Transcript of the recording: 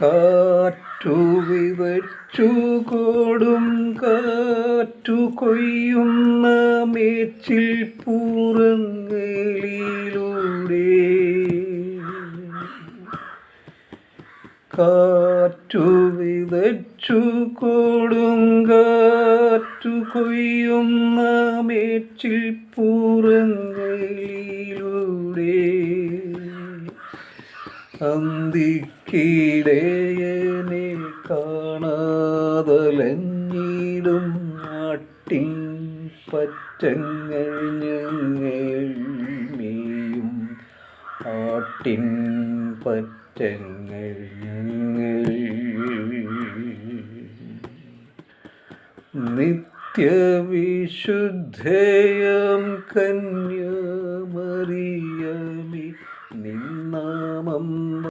കാറ്റു വിവച്ചു കോടും കാറ്റു കൊയ്യുന്ന മേച്ചിൽ പൂറങ്ങളിലൂടെ കാറ്റു വിതച്ചു കൊടുങ്കാറ്റു കൊയ്യുന്ന മേച്ചിൽ പൂറങ്ങളിലൂടെ അന്തിക്കിടയനെ കാണാതലഞ്ഞിടും നാട്ടിൻ പറ്റങ്ങൾ ഞങ്ങൾ മേയും. ആട്ടിൻ പറ്റങ്ങൾ നിത്യവിശുദ്ധയം കന്യമറിയമേ നാമം